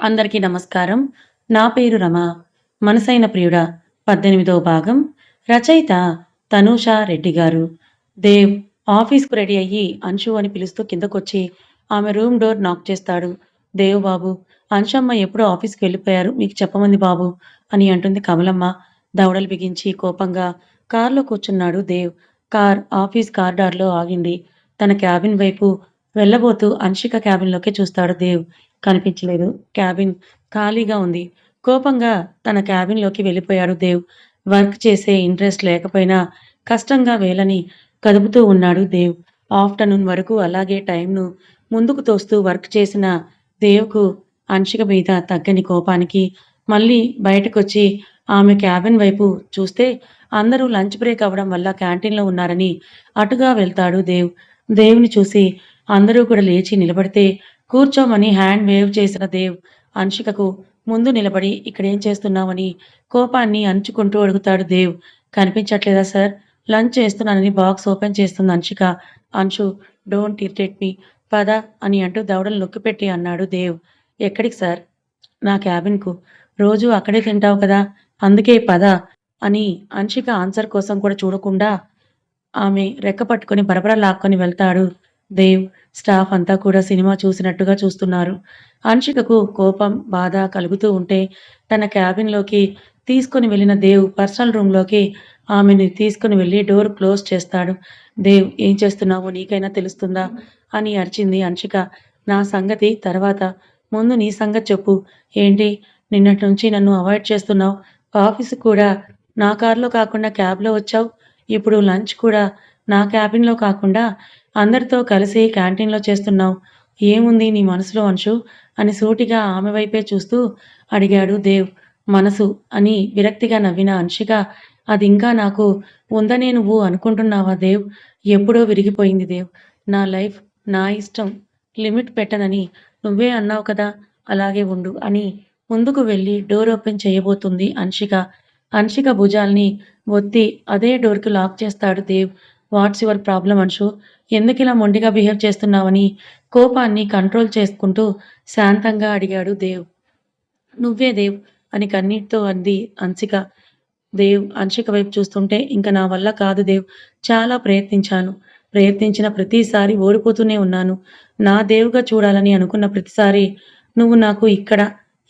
అందరికీ నమస్కారం. నా పేరు రమ. మనసైన ప్రియుడ పద్దెనిమిదవ భాగం. రచయిత తనూష రెడ్డి గారు. దేవ్ ఆఫీస్కు రెడీ అయ్యి అంశు అని పిలుస్తూ కిందకొచ్చి ఆమె రూమ్ డోర్ నాక్ చేస్తాడు. దేవ్ బాబు అంశమ్మ ఎప్పుడో ఆఫీస్కి వెళ్ళిపోయారు. మీకు చెప్పమంది బాబు అని అంటుంది కమలమ్మ. దవడలు బిగించి కోపంగా కారులో కూర్చున్నాడు దేవ్. కార్ ఆఫీస్ కార్డార్లో ఆగింది. తన క్యాబిన్ వైపు వెళ్ళబోతూ అంశిక క్యాబిన్లోకి చూస్తాడు దేవ్. కనిపించలేదు. క్యాబిన్ ఖాళీగా ఉంది. కోపంగా తన క్యాబిన్లోకి వెళ్ళిపోయాడు దేవ్. వర్క్ చేసే ఇంట్రెస్ట్ లేకపోయినా కష్టంగా వేలని కదుపుతూ ఉన్నాడు దేవ్. ఆఫ్టర్నూన్ వరకు అలాగే టైంను ముందుకు తోస్తూ వర్క్ చేసిన దేవ్కు అంశిక మీద తగ్గని కోపానికి మళ్ళీ బయటకొచ్చి ఆమె క్యాబిన్ వైపు చూస్తే అందరూ లంచ్ బ్రేక్ అవ్వడం వల్ల క్యాంటీన్లో ఉన్నారని అటుగా వెళ్తాడు దేవ్. దేవుని చూసి అందరూ కూడా లేచి నిలబడితే కూర్చోమని హ్యాండ్ వేవ్ చేసిన దేవ్ అంశికకు ముందు నిలబడి ఇక్కడేం చేస్తున్నామని కోపాన్ని అంచుకుంటూ అడుగుతాడు దేవ్. కనిపించట్లేదా సార్? లంచ్ చేస్తున్నానని బాక్స్ ఓపెన్ చేస్తుంది Anshika. Anshu don't irritate me. పద అని అంటూ దవడలు నొక్కిపెట్టి అన్నాడు దేవ్. ఎక్కడికి సార్? నా క్యాబిన్కు. రోజు అక్కడే తింటావు కదా. అందుకే పద అని అంశిక ఆన్సర్ కోసం కూడా చూడకుండా ఆమె రెక్క పట్టుకొని బరబర లాక్కొని వెళ్తాడు. దేవ్ స్టాఫ్ అంతా కూడా సినిమా చూసినట్టుగా చూస్తున్నారు. అంశికకు కోపం బాధ కలుగుతూ ఉంటే తన క్యాబిన్లోకి తీసుకొని వెళ్ళిన దేవ్ పర్సనల్ రూమ్లోకి ఆమెను తీసుకుని వెళ్ళి డోర్ క్లోజ్ చేస్తాడు. దేవ్ ఏం చేస్తున్నావో నీకైనా తెలుస్తుందా? అని అరిచింది అంశిక నా సంగతి తర్వాత. ముందు నీ సంగతి చెప్పు. ఏంటి? నిన్నటి నుంచి నన్ను అవాయిడ్ చేస్తున్నావు. ఆఫీసు కూడా నా కారులో కాకుండా క్యాబ్లో వచ్చావు. ఇప్పుడు లంచ్ కూడా నా క్యాబిన్లో కాకుండా అందరితో కలిసి క్యాంటీన్లో చేస్తున్నావు. ఏముంది నీ మనసులో అంశు? అని సూటిగా ఆమె వైపే చూస్తూ అడిగాడు దేవ్. మనసు అని విరక్తిగా నవ్విన అంశిక అది ఇంకా నాకు ఉందనే నువ్వు అనుకుంటున్నావా దేవ్? ఎప్పుడో విరిగిపోయింది దేవ్. నా లైఫ్ నా ఇష్టం లిమిట్ పెట్టనని నువ్వే అన్నావు కదా అలాగే ఉండు అని ముందుకు వెళ్ళి డోర్ ఓపెన్ చేయబోతుంది అంశిక. అంశిక భుజాల్ని ఒత్తి అదే డోర్కి లాక్ చేస్తాడు Dev. What's your problem Anshu. ఎందుకు ఇలా మొండిగా బిహేవ్ చేస్తున్నావని కోపాన్ని కంట్రోల్ చేసుకుంటూ శాంతంగా అడిగాడు దేవ్. నువ్వే దేవ్ అని కన్నీటితో అంది అంశిక. దేవ్ అంశిక వైపు చూస్తుంటే ఇంకా నా వల్ల కాదు దేవ్. చాలా ప్రయత్నించాను. ప్రయత్నించిన ప్రతిసారి ఓడిపోతూనే ఉన్నాను. నా దేవుగా చూడాలని అనుకున్న ప్రతిసారి నువ్వు నాకు ఇక్కడ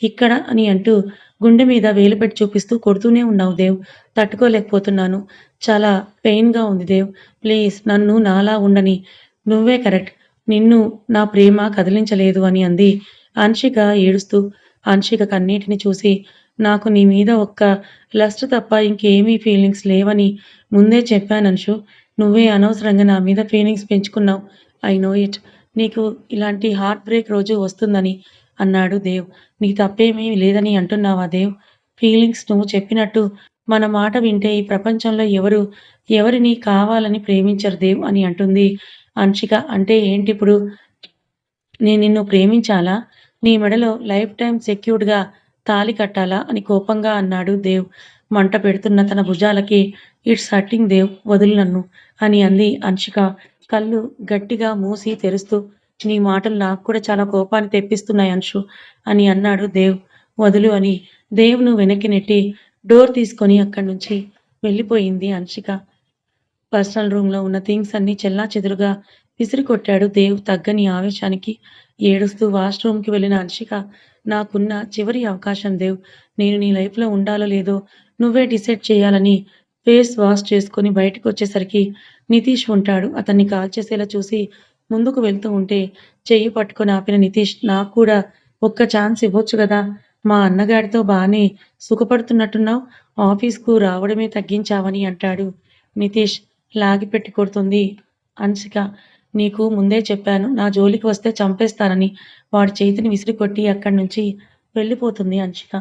ఇక్కడ అని అంటూ గుండె మీద వేలు పెట్టి చూపిస్తూ కొడుతూనే ఉన్నావు దేవ్. తట్టుకోలేకపోతున్నాను. చాలా పెయిన్గా ఉంది దేవ్. ప్లీజ్ నన్ను నాలా ఉండని. నువ్వే కరెక్ట్. నిన్ను నా ప్రేమ కదిలించలేదు అని అంది. అన్షిక ఏడుస్తూ అన్షిక కన్నీటిని చూసి నాకు నీ మీద ఒక్క లస్ట్ తప్ప ఇంకేమీ ఫీలింగ్స్ లేవని ముందే చెప్పాను అంశు. నువ్వే అనవసరంగా నా మీద ఫీలింగ్స్ పెంచుకున్నావు. I know it. నీకు ఇలాంటి హార్ట్ బ్రేక్ రోజు వస్తుందని అన్నాడు దేవ్. నీ తప్పేమీ లేదని అంటున్నావా దేవ్? ఫీలింగ్స్ నువ్వు చెప్పినట్టు మన మాట వింటే ఈ ప్రపంచంలో ఎవరు ఎవరిని కావాలని ప్రేమించరు దేవ్ అని అంటుంది. అంశిక అంటే ఏంటి ఇప్పుడు నేను నిన్ను ప్రేమించాలా? నీ మెడలో లైఫ్ టైం సెక్యూర్డ్గా తాలి కట్టాలా? అని కోపంగా అన్నాడు దేవ్. మంట పెడుతున్న తన భుజాలకి ఇట్స్ హట్టింగ్ దేవ్ వదులు నన్ను అని అంది అంశిక. కళ్ళు గట్టిగా మూసి తెరుస్తూ నీ మాటలు నాకు కూడా చాలా కోపాన్ని తెప్పిస్తున్నాయి అంశు అని అన్నాడు దేవ్. వదులు అని. దేవును వెనక్కి నెట్టి డోర్ తీసుకొని అక్కడి నుంచి వెళ్ళిపోయింది అంశిక. పర్సనల్ రూమ్లో ఉన్న థింగ్స్ అన్ని చెల్లా చెదురుగా విసిరి కొట్టాడు దేవ్ తగ్గని ఆవేశానికి. ఏడుస్తూ వాష్రూమ్కి వెళ్ళిన అంశిక నాకున్న చివరి అవకాశం దేవ్ నేను నీ లైఫ్లో ఉండాలో లేదో నువ్వే డిసైడ్ చేయాలని ఫేస్ వాష్ చేసుకొని బయటకు వచ్చేసరికి నితీష్ ఉంటాడు. అతన్ని కాల్ చేసేలా చూసి ముందుకు వెళ్తూ ఉంటే చెయ్యి పట్టుకొని ఆపిన నితీష్ నాకు కూడా ఒక్క ఛాన్స్ ఇవ్వచ్చు కదా? మా అన్నగారితో బాగానే సుఖపడుతున్నట్టున్నావు. ఆఫీస్కు రావడమే తగ్గించావని అంటాడు నితీష్. లాగిపెట్టి కొడుతుంది అంశిక నీకు ముందే చెప్పాను నా జోలికి వస్తే చంపేస్తానని. వాడి చేతిని విసిరికొట్టి అక్కడి నుంచి వెళ్ళిపోతుంది అంశిక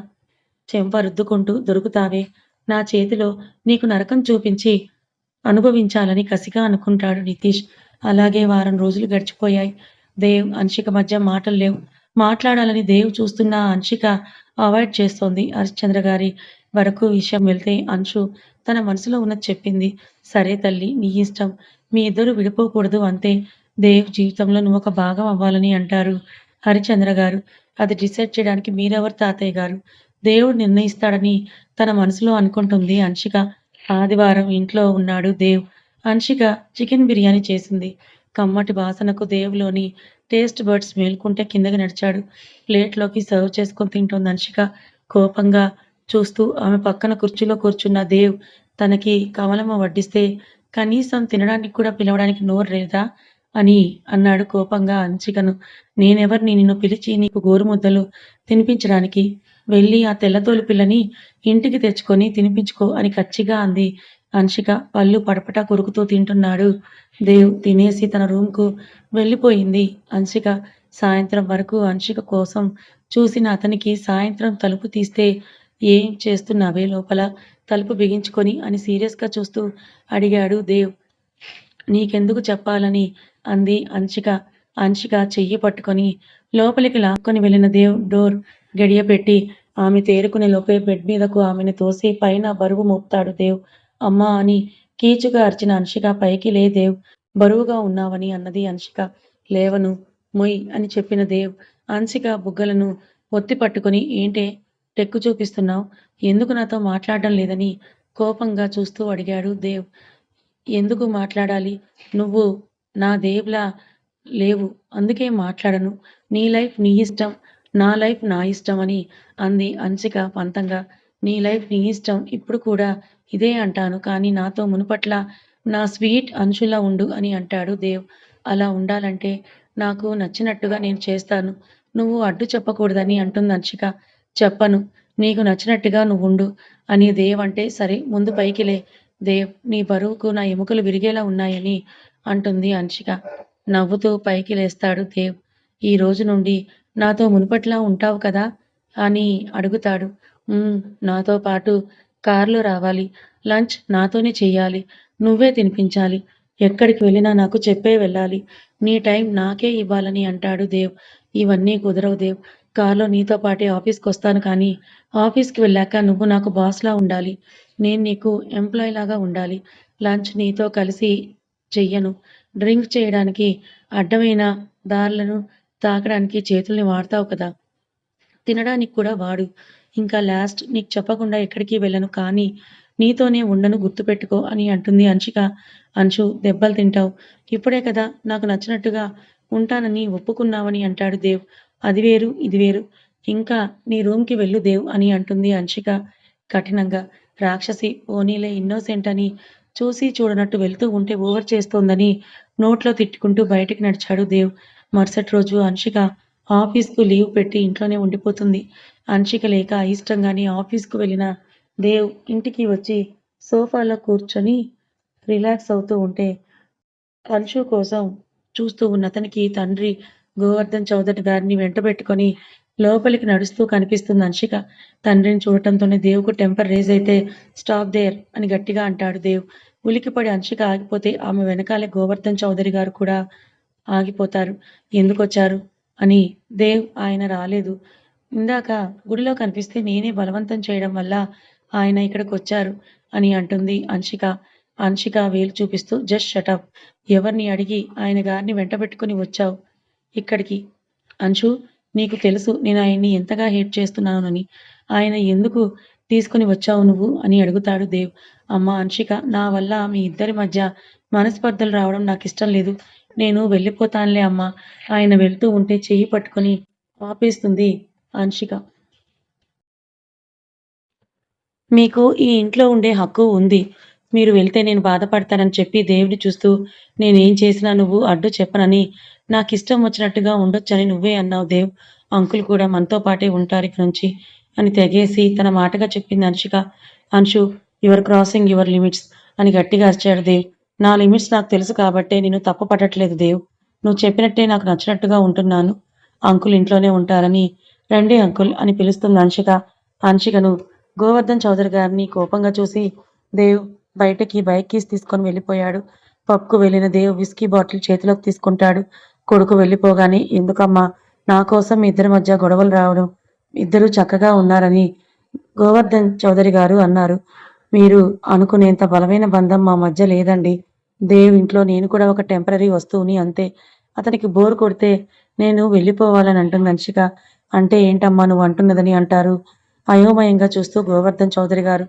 చెంప రుద్దుకుంటూ దొరుకుతావే. నా చేతిలో నీకు నరకం చూపించి అనుభవించాలని కసిగా అనుకుంటాడు నితీష్. అలాగే వారం రోజులు గడిచిపోయాయి. దేవ్ అంశిక మధ్య మాటలు లేవు. మాట్లాడాలని దేవ్ చూస్తున్న అంశిక అవాయిడ్ చేస్తోంది. హరిశ్చంద్ర గారి వరకు విషయం వెళ్తే అంశు తన మనసులో ఉన్నది చెప్పింది. సరే తల్లి నీ ఇష్టం. మీ ఇద్దరు విడిపోకూడదు అంతే. దేవ్ జీవితంలో నువ్వు ఒక భాగం అవ్వాలని అంటారు హరిచంద్ర గారు. అది డిసైడ్ చేయడానికి మీరెవరు తాతయ్య గారు? దేవుడు నిర్ణయిస్తాడని తన మనసులో అనుకుంటుంది అంశిక ఆదివారం ఇంట్లో ఉన్నాడు దేవ్. అంశిక చికెన్ బిర్యానీ చేసింది. కమ్మటి వాసనకు దేవులోని టేస్ట్ బర్డ్స్ మేల్కుంటే కిందకి నడిచాడు. ప్లేట్లోకి సర్వ్ చేసుకొని తింటుంది అంశిక. కోపంగా చూస్తూ ఆమె పక్కన కుర్చీలో కూర్చున్న దేవ్ తనకి కమలమ్మ వడ్డిస్తే కనీసం తినడానికి కూడా పిలవడానికి నోరు లేదా? అని అన్నాడు కోపంగా అంచికను నేనెవరిని నిన్ను పిలిచి నీకు గోరుముద్దలు తినిపించడానికి? వెళ్ళి ఆ తెల్లతోలు పిల్లని ఇంటికి తెచ్చుకొని తినిపించుకో అని కచ్చిగా అంది. అంశిక పళ్ళు పడపట కొరుకుతూ తింటున్నాడు. దేవ్ తినేసి తన రూమ్కు వెళ్ళిపోయింది. అంశిక సాయంత్రం వరకు అంశిక కోసం చూసిన అతనికి సాయంత్రం తలుపు తీస్తే ఏం చేస్తున్నావే లోపల? తలుపు బిగించుకొని అని సీరియస్గా చూస్తూ అడిగాడు దేవ్. నీకెందుకు చెప్పాలని? అంది అంశిక అంశిక చెయ్యి పట్టుకొని లోపలికి లాక్కొని వెళ్ళిన దేవ్ డోర్ గడియపెట్టి ఆమె తేరుకునే లోపే బెడ్ మీదకు ఆమెను తోసి పైన బరువు మోపుతాడు దేవ్. అమ్మా అని కీచుగా అరిచిన అంశిక పైకి లే దేవ్ బరువుగా ఉన్నావని అన్నది అంశిక లేవను మొయ్ అని చెప్పిన దేవ్ అంశిక బుగ్గలను ఒత్తి పట్టుకొని ఏంటే టెక్కు చూపిస్తున్నావు? ఎందుకు నాతో మాట్లాడడం లేదని కోపంగా చూస్తూ అడిగాడు దేవ్. ఎందుకు మాట్లాడాలి? నువ్వు నా దేవులా లేవు అందుకే మాట్లాడను. నీ లైఫ్ నీ ఇష్టం నా లైఫ్ నా ఇష్టం అని అంది అంశిక పంతంగా. నీ లైఫ్ నీ ఇష్టం ఇప్పుడు కూడా ఇదే అంటాను. కానీ నాతో మునుపట్ల నా స్వీట్ అంశులా ఉండు అని అంటాడు దేవ్. అలా ఉండాలంటే నాకు నచ్చినట్టుగా నేను చేస్తాను. నువ్వు అడ్డు చెప్పకూడదని అంటుంది అర్చిక చెప్పను నీకు నచ్చినట్టుగా నువ్వు ఉండు అని దేవ్ అంటే సరే ముందు పైకి లే. దేవ్ నీ బరువుకు నా ఎముకలు విరిగేలా ఉన్నాయని అంటుంది అంశిక నవ్వుతూ పైకి లేస్తాడు దేవ్. ఈ రోజు నుండి నాతో మునుపట్లా ఉంటావు కదా అని అడుగుతాడు. నాతో పాటు కార్లు రావాలి. లంచ్ నాతోనే చెయ్యాలి. నువ్వే తినిపించాలి. ఎక్కడికి వెళ్ళినా నాకు చెప్పే వెళ్ళాలి. నీ టైం నాకే ఇవ్వాలని అంటాడు దేవ్. ఇవన్నీ కుదరవు దేవ్. కార్లో నీతో పాటే ఆఫీస్కి వస్తాను కానీ ఆఫీస్కి వెళ్ళాక నువ్వు నాకు బాస్లా ఉండాలి. నేను నీకు ఎంప్లాయ్ లాగా ఉండాలి. లంచ్ నీతో కలిసి చెయ్యను. డ్రింక్ చేయడానికి అడ్డమైన దారులను తాకడానికి చేతుల్ని వాడతావు కదా. తినడానికి కూడా వాడు. ఇంకా లాస్ట్ నీకు చెప్పకుండా ఎక్కడికి వెళ్ళను కానీ నీతోనే ఉండను గుర్తుపెట్టుకో అని అంటుంది అంచిక. అంచు దెబ్బలు తింటావు. ఇప్పుడే కదా నాకు నచ్చినట్టుగా ఉంటానని ఒప్పుకున్నావని అంటాడు దేవ్. అది వేరు ఇది వేరు. ఇంకా నీ రూమ్కి వెళ్ళు దేవ్ అని అంటుంది అంచిక కఠినంగా. రాక్షసి ఓనీలే ఇన్నోసెంట్ అని చూసి చూడనట్టు వెళ్తూ ఉంటే ఓవర్ చేస్తోందని నోట్లో తిట్టుకుంటూ బయటికి నడిచాడు దేవ్. మరుసటి రోజు అంశిక ఆఫీస్కు లీవ్ పెట్టి ఇంట్లోనే ఉండిపోతుంది. అంశిక లేక అయిష్టంగానే ఆఫీస్కు వెళ్ళిన దేవ్ ఇంటికి వచ్చి సోఫాలో కూర్చొని రిలాక్స్ అవుతూ ఉంటే అంశు కోసం చూస్తూ ఉన్న అతనికి తండ్రి గోవర్ధన్ చౌదరి గారిని వెంటబెట్టుకొని లోపలికి నడుస్తూ కనిపిస్తుంది అంశిక. తండ్రిని చూడటంతోనే దేవుకు టెంపర్ రేజ్ అయితే స్టాప్ దేర్ అని గట్టిగా అంటాడు దేవ్. ఉలికిపడి అంశిక ఆగిపోతే ఆమె వెనకాలే గోవర్ధన్ చౌదరి గారు కూడా ఆగిపోతారు. ఎందుకు వచ్చారు అని దేవ్ ఆయన రాలేదు. ఇందాక గుడిలో కనిపిస్తే నేనే బలవంతం చేయడం వల్ల ఆయన ఇక్కడికి వచ్చారు అని అంటుంది అంశిక. అంశిక వేలు చూపిస్తూ జస్ట్ షటప్ ఎవరిని అడిగి ఆయన గారిని వెంటబెట్టుకుని వచ్చావు? ఇక్కడికి. అంశు నీకు తెలుసు నేను ఆయన్ని ఎంతగా హేట్ చేస్తున్నానని. ఆయన ఎందుకు తీసుకుని వచ్చావు నువ్వు? అని అడుగుతాడు దేవ్. అమ్మ అంశిక నా వల్ల మీ ఇద్దరి మధ్య మనస్పర్ధలు రావడం నాకు ఇష్టం లేదు. నేను వెళ్ళిపోతానులే అమ్మా. ఆయన వెళ్తూ ఉంటే చెయ్యి పట్టుకొని ఆపేస్తుంది అంశిక. మీకు ఈ ఇంట్లో ఉండే హక్కు ఉంది. మీరు వెళ్తే నేను బాధపడతానని చెప్పి దేవుడిని చూస్తూ నేనేం చేసినా నువ్వు అడ్డు చెప్పనని. నాకు ఇష్టం వచ్చినట్టుగా ఉండొచ్చని నువ్వే అన్నావు దేవ్. అంకుల్ కూడా మనతో పాటే ఉంటారు ఇక నుంచి అని తెగేసి తన మాటగా చెప్పింది Anshika. Anshu your crossing your limits అని గట్టిగా అరిచాడు దేవ్. నా లిమిట్స్ నాకు తెలుసు కాబట్టే నేను తప్పు పట్టట్లేదు దేవ్. నువ్వు చెప్పినట్టే నాకు నచ్చినట్టుగా ఉంటున్నాను. అంకుల్ ఇంట్లోనే ఉంటారని రండి అంకుల్ అని పిలుస్తుంది అంశిక అంశికను గోవర్ధన్ చౌదరి గారిని కోపంగా చూసి దేవ్ బయటకి బైక్ కీస్ తీసుకొని వెళ్ళిపోయాడు. పబ్కు వెళ్ళిన దేవ్ విస్కీ బాటిల్ చేతిలోకి తీసుకుంటాడు. కొడుకు వెళ్ళిపోగానే ఎందుకమ్మా నా కోసం ఇద్దరి మధ్య గొడవలు రావడం. ఇద్దరు చక్కగా ఉన్నారని గోవర్ధన్ చౌదరి గారు అన్నారు. మీరు అనుకునేంత బలమైన బంధం మా మధ్య లేదండి. దేవ్ ఇంట్లో నేను కూడా ఒక టెంపరీ వస్తువుని అంతే. అతనికి బోర్ కొడితే నేను వెళ్ళిపోవాలని అంటుంది అంశిక అంటే ఏంటమ్మా నువ్వు అంటున్నదని అంటారు. అయోమయంగా చూస్తూ గోవర్ధన్ చౌదరి గారు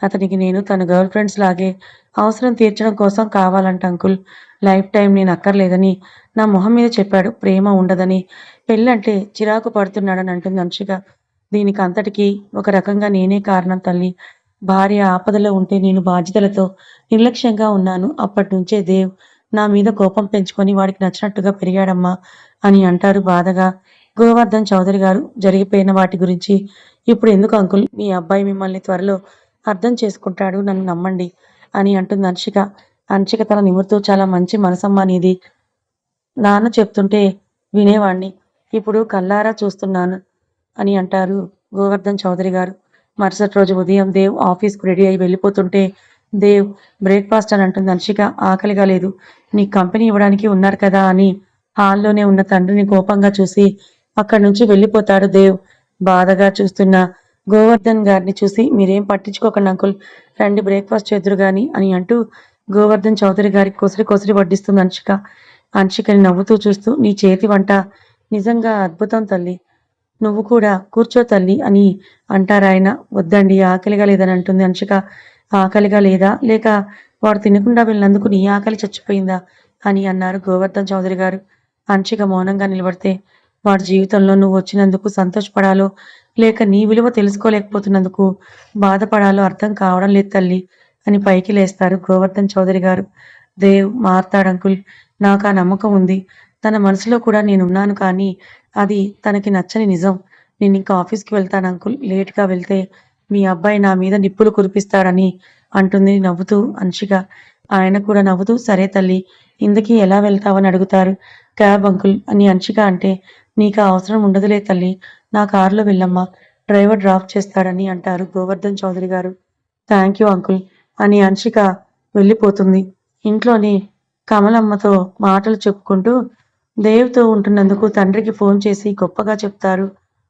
అతనికి నేను తన గర్ల్ ఫ్రెండ్స్ లాగే అవసరం తీర్చడం కోసం కావాలంట అంకుల్. లైఫ్ టైం నేను అక్కర్లేదని నా మొహం మీద చెప్పాడు ప్రేమ ఉండదని. పెళ్ళంటే చిరాకు పడుతున్నాడని అంటుంది అంశిక దీనికి అంతటికీ ఒక రకంగా నేనే కారణం తల్లి. భార్య ఆపదలో ఉంటే నేను బాధ్యతలతో నిర్లక్ష్యంగా ఉన్నాను. అప్పటి నుంచే దేవ్ నా మీద కోపం పెంచుకొని వాడికి నచ్చినట్టుగా పెరిగాడమ్మా అని అంటారు బాధగా. గోవర్ధన్ చౌదరి గారు జరిగిపోయిన వాటి గురించి. ఇప్పుడు ఎందుకు అంకుల్? మీ అబ్బాయి మిమ్మల్ని త్వరలో అర్థం చేసుకుంటాడు నన్ను నమ్మండి అని అంటుంది అన్షిక అన్షిక తన నిమురుతూ చాలా మంచి మనసమ్మ నీది. నాన్న చెప్తుంటే వినేవాణ్ణి. ఇప్పుడు కల్లారా చూస్తున్నాను అని అంటారు గోవర్ధన్ చౌదరి గారు. మరుసటి రోజు ఉదయం దేవ్ ఆఫీస్కు రెడీ అయి వెళ్ళిపోతుంటే దేవ్ బ్రేక్ఫాస్ట్ అని అంటుంది అన్షిక ఆకలిగా లేదు. నీ కంపెనీ ఇవ్వడానికి ఉన్నారు కదా అని హాల్లోనే ఉన్న తండ్రిని కోపంగా చూసి అక్కడి నుంచి వెళ్ళిపోతాడు దేవ్. బాధగా చూస్తున్న గోవర్ధన్ గారిని చూసి మీరేం పట్టించుకోకండి అంకుల్. రండి బ్రేక్ఫాస్ట్ చేద్దరు గాని అని అంటూ గోవర్ధన్ చౌదరి గారికి కొసరి కొసరి వడ్డిస్తుంది అంశిక. అంశికని నవ్వుతూ చూస్తూ నీ చేతి వంట నిజంగా అద్భుతం తల్లి. నువ్వు కూడా కూర్చో తల్లి అని అంటారాయన వద్దండి ఆకలిగా లేదని అంటుంది అంశిక. ఆకలిగా లేదా? లేక వాడు తినకుండా వెళ్ళినందుకు నీ ఆకలి చచ్చిపోయిందా? అని అన్నారు గోవర్ధన్ చౌదరి గారు. అంశిక మౌనంగా నిలబడితే వాడి జీవితంలో నువ్వు వచ్చినందుకు సంతోషపడాలో లేక నీ విలువ తెలుసుకోలేకపోతున్నందుకు బాధపడాలో అర్థం కావడం లేదు తల్లి అని పైకి లేస్తారు గోవర్ధన్ చౌదరి గారు. దేవ్ మారుతాడు అంకుల్ నాకు ఆ నమ్మకం ఉంది. తన మనసులో కూడా నేనున్నాను కానీ అది తనకి నచ్చని నిజం. నేను ఇంకా ఆఫీస్కి వెళ్తాను అంకుల్. లేట్గా వెళ్తే మీ అబ్బాయి నా మీద నిప్పులు కురిపిస్తాడని అంటుంది నవ్వుతూ అంశిక. ఆయన కూడా నవ్వుతూ సరే తల్లి ఇందుకీ ఎలా వెళ్తావని అడుగుతారు. క్యాబ్ అంకుల్ అని అంశిక అంటే నీకు అవసరం ఉండదులే తల్లి. నా కారులో వెళ్ళమ్మా. డ్రైవర్ డ్రాప్ చేస్తాడని అంటారు గోవర్ధన్ చౌదరి గారు. థ్యాంక్ యూ అంకుల్ అని అంశిక వెళ్ళిపోతుంది. ఇంట్లోని కమలమ్మతో మాటలు చెప్పుకుంటూ దేవ్తో ఉంటున్నందుకు తండ్రికి ఫోన్ చేసి గొప్పగా చెప్తారు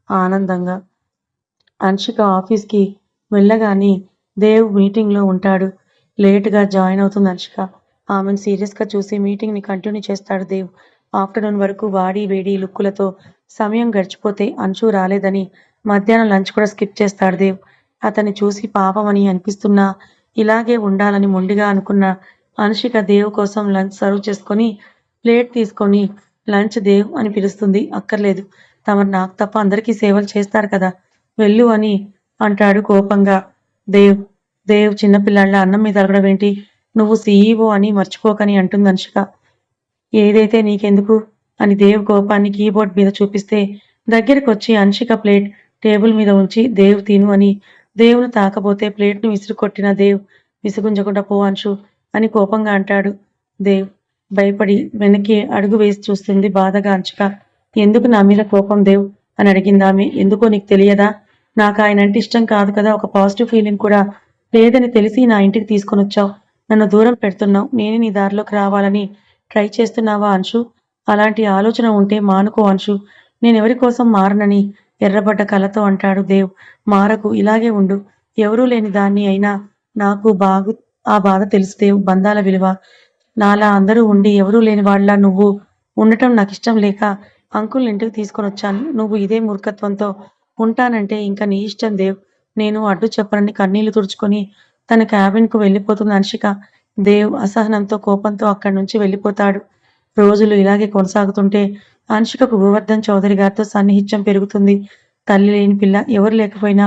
ఆనందంగా. అంశిక ఆఫీస్కి వెళ్ళగానే దేవ్ మీటింగ్లో ఉంటాడు. లేటుగా జాయిన్ అవుతుంది అంశిక. ఆమెను సీరియస్గా చూసి మీటింగ్ని కంటిన్యూ చేస్తాడు దేవ్ ఆఫ్టర్నూన్ వరకు వాడి వేడి లుక్కులతో సమయం గడిచిపోతే అంచు రాలేదని మధ్యాహ్నం లంచ్ కూడా స్కిప్ చేస్తాడు దేవ్. అతన్ని చూసి పాపమని అనిపిస్తున్నా ఇలాగే ఉండాలని మొండిగా అనుకున్న అనుషిక దేవ్ కోసం లంచ్ సర్వ్ చేసుకొని ప్లేట్ తీసుకొని లంచ్ దేవ్ అని పిలుస్తుంది. అక్కర్లేదు. తమరు నాకు తప్ప అందరికీ సేవలు చేస్తారు కదా. వెళ్ళు అని అంటాడు కోపంగా. దేవ్ దేవ్ చిన్నపిల్లాళ్ళ అన్నం మీద అడగడం ఏంటి? నువ్వు సీఈఓ అని మర్చిపోకని అంటుంది అనుషిక. ఏదైతే నీకెందుకు? అని దేవ్ కోపాన్ని కీబోర్డ్ మీద చూపిస్తే దగ్గరకు వచ్చి అంశిక ప్లేట్ టేబుల్ మీద ఉంచి దేవ్ తిను అని. దేవును తాకపోతే ప్లేట్ను విసిరి కొట్టిన దేవ్ విసుగుంజకుండా పో అంశు అని కోపంగా అంటాడు దేవ్. భయపడి వెనక్కి అడుగు వేసి చూస్తుంది బాధగా అంచుక ఎందుకు నా మీద కోపం దేవ్? అని అడిగింది ఆమె. ఎందుకో నీకు తెలియదా? నాకు ఆయన అంటే ఇష్టం కాదు కదా ఒక పాజిటివ్ ఫీలింగ్ కూడా లేదని తెలిసి నా ఇంటికి తీసుకొని వచ్చావు నన్ను దూరం పెడుతున్నావు. నేనే నీ దారిలోకి రావాలని ట్రై చేస్తున్నావా అంశు? అలాంటి ఆలోచన ఉంటే మానుకో అంశు. నేనెవరి కోసం మారనని ఎర్రబడ్డ కలతో అంటాడు దేవ్. మారకు ఇలాగే ఉండు. ఎవరూ లేని దాన్ని అయినా నాకు బాగు ఆ బాధ తెలుసు దేవ్. బంధాల విలువ. నాలా అందరూ ఉండి ఎవరూ లేని వాళ్ళ నువ్వు ఉండటం నాకు ఇష్టం లేక అంకుల్ ఇంటికి తీసుకొని వచ్చాను నువ్వు ఇదే మూర్ఖత్వంతో ఉంటానంటే ఇంకా నీ ఇష్టం దేవ్. నేను అడ్డు చెప్పనని కన్నీళ్ళు తుడుచుకొని తన క్యాబిన్కు వెళ్ళిపోతుంది అన్షిక దేవ్ అసహనంతో కోపంతో అక్కడి నుంచి వెళ్ళిపోతాడు. రోజులు ఇలాగే కొనసాగుతుంటే అంశికకు గోవర్ధన్ చౌదరి గారితో సన్నిహిత్యం పెరుగుతుంది. తల్లి లేని పిల్ల ఎవరు లేకపోయినా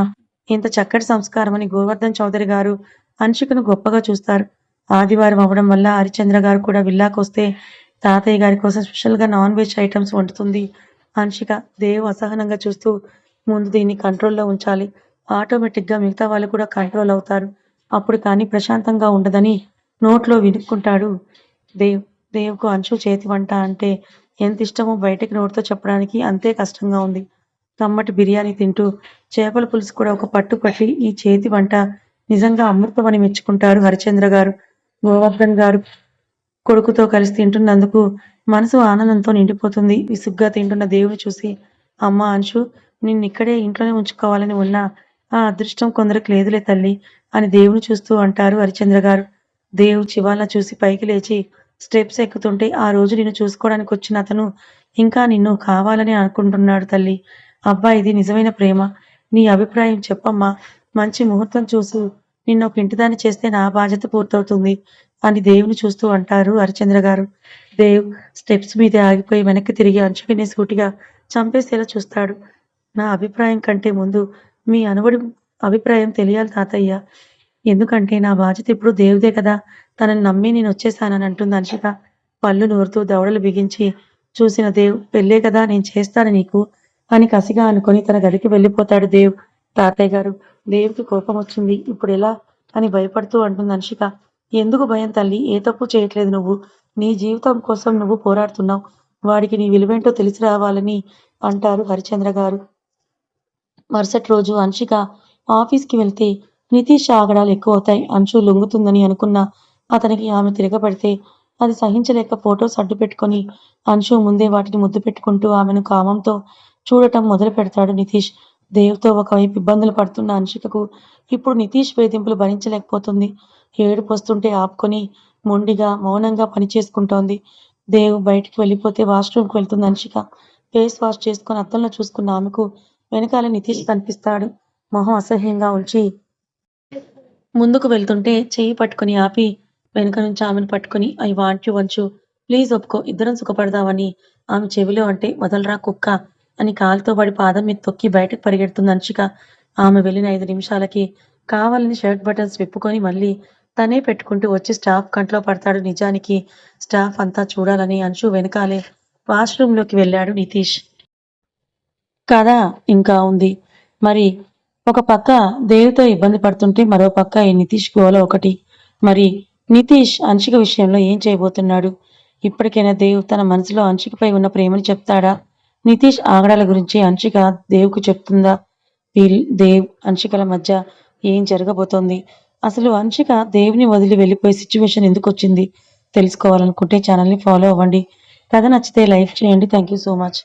ఇంత చక్కటి సంస్కారం అని గోవర్ధన్ చౌదరి గారు అంశికను గొప్పగా చూస్తారు. ఆదివారం అవ్వడం వల్ల హరిచంద్ర గారు కూడా విల్లాకు వస్తే తాతయ్య గారి కోసం స్పెషల్గా నాన్ వెజ్ ఐటమ్స్ వండుతుంది. అంశిక దేవ్ అసహనంగా చూస్తూ ముందు దీన్ని కంట్రోల్లో ఉంచాలి. ఆటోమేటిక్గా మిగతా వాళ్ళు కూడా కంట్రోల్ అవుతారు. అప్పుడు కానీ ప్రశాంతంగా ఉండదని నోట్లో వినుక్కుంటాడు. దేవ్ దేవ్కు అంశు చేతి వంట అంటే ఎంత ఇష్టమో బయటకి నోటితో చెప్పడానికి అంతే కష్టంగా ఉంది. కమ్మటి బిర్యానీ తింటూ చేపల పులుసు కూడా ఒక పట్టు పట్టి ఈ చేతి వంట నిజంగా అమృతమని మెచ్చుకుంటారు హరిచంద్ర గారు. గోవర్ధన్ గారు కొడుకుతో కలిసి తింటున్నందుకు మనసు ఆనందంతో నిండిపోతుంది. విసుగ్గా తింటున్న దేవుని చూసి అమ్మ అంశు నిన్ను ఇక్కడే ఇంట్లోనే ఉంచుకోవాలని ఉన్నా ఆ అదృష్టం కొందరికి లేదులే తల్లి అని దేవుని చూస్తూ అంటారు హరిచంద్ర గారు. దేవ్ చివాలా చూసి పైకి లేచి స్టెప్స్ ఎక్కుతుంటే ఆ రోజు నిన్ను చూసుకోవడానికి వచ్చిన అతను ఇంకా నిన్ను కావాలని అనుకుంటున్నాడు తల్లి. అబ్బా ఇది నిజమైన ప్రేమ. నీ అభిప్రాయం చెప్పమ్మా. మంచి ముహూర్తం చూసి. నిన్ను ఒక ఇంటిదాన్ని చేస్తే నా బాధ్యత పూర్తవుతుంది అని దేవుని చూస్తూ అంటారు హరిచంద్ర గారు. దేవ్ స్టెప్స్ మీద ఆగిపోయి వెనక్కి తిరిగి అంచుకునే సూటిగా చంపేసేలా చూస్తాడు. నా అభిప్రాయం కంటే ముందు మీ అనువడి అభిప్రాయం తెలియాలి తాతయ్య. ఎందుకంటే నా బాధ్యత ఇప్పుడు దేవుదే కదా. తనని నమ్మి నేను వచ్చేసానని అంటుంది అంశిక. పళ్ళు నూరుతూ దవడలు బిగించి చూసిన దేవ్ పెళ్ళే కదా నేను చేస్తాను నీకు అని కసిగా అనుకొని తన గదికి వెళ్ళిపోతాడు దేవ్. తాతయ్య గారు దేవుకి కోపం వచ్చింది. ఇప్పుడు ఎలా? అని భయపడుతూ అంటుంది అంశిక. ఎందుకు భయం తల్లి? ఏ తప్పు చేయట్లేదు నువ్వు. నీ జీవితం కోసం నువ్వు పోరాడుతున్నావు. వాడికి నీ విలువేంటో తెలిసి రావాలని అంటారు హరిచంద్ర గారు. మరుసటి రోజు అంశిక ఆఫీస్కి వెళ్తే నితీష్ ఆగడాలు ఎక్కువ అవుతాయి అంశు లొంగుతుందని అనుకున్న అతనికి ఆమె తిరగబడితే అది సహించలేక ఫొటోస్ అడ్డు పెట్టుకొని అంశు ముందే వాటిని ముద్దు పెట్టుకుంటూ ఆమెను కామంతో చూడటం మొదలు పెడతాడు నితీష్. దేవ్తో ఒకవైపు ఇబ్బందులు పడుతున్న అంశికకు ఇప్పుడు నితీష్ వేధింపులు భరించలేకపోతుంది. ఏడుపు వస్తుంటే ఆపుకొని మొండిగా మౌనంగా పని చేసుకుంటోంది. దేవ్ బయటికి వెళ్ళిపోతే వాష్రూమ్కి వెళ్తుంది అంశిక. ఫేస్ వాష్ చేసుకొని అద్దంలో చూసుకున్న ఆమెకు వెనకాల నితీష్ కనిపిస్తాడు. మొహం అసహ్యంగా ఉంచి ముందుకు వెళ్తుంటే చెయ్యి పట్టుకుని ఆపి వెనుక నుంచి ఆమెను పట్టుకుని ఐ వాంట్ యు వంచు ప్లీజ్ ఒప్పుకో ఇద్దరం సుఖపడదామని. ఆమె చెవిలో అంటే వదలరా కుక్క అని కాలుతో పడి పాదం మీద తొక్కి బయటకు పరిగెడుతుంది అంశిక ఆమె వెళ్ళిన ఐదు నిమిషాలకి కావాలని షర్ట్ బటన్స్ విప్పుకొని మళ్ళీ తనే పెట్టుకుంటూ వచ్చి స్టాఫ్ కంట్లో పడతాడు. నిజానికి స్టాఫ్ అంతా చూడాలని అంశు వెనకాలే వాష్రూమ్లోకి వెళ్ళాడు నితీష్. కదా ఇంకా ఉంది. మరి ఒక పక్క దేవితో ఇబ్బంది పడుతుంటే మరో పక్క ఈ నితీష్ గోల ఒకటి. మరి నితీష్ అంశిక విషయంలో ఏం చేయబోతున్నాడు? ఇప్పటికైనా దేవ్ తన మనసులో అంశికపై ఉన్న ప్రేమని చెప్తాడా? నితీష్ ఆగడాల గురించి అంశిక దేవుకు చెప్తుందా? వీల్ దేవ్ అంశికల మధ్య ఏం జరగబోతోంది? అసలు అంశిక దేవుని వదిలి వెళ్ళిపోయే సిచ్యువేషన్ ఎందుకు వచ్చింది? తెలుసుకోవాలనుకుంటే ఛానల్ని ఫాలో అవ్వండి. కథ నచ్చితే లైక్ చేయండి. Thank you so much.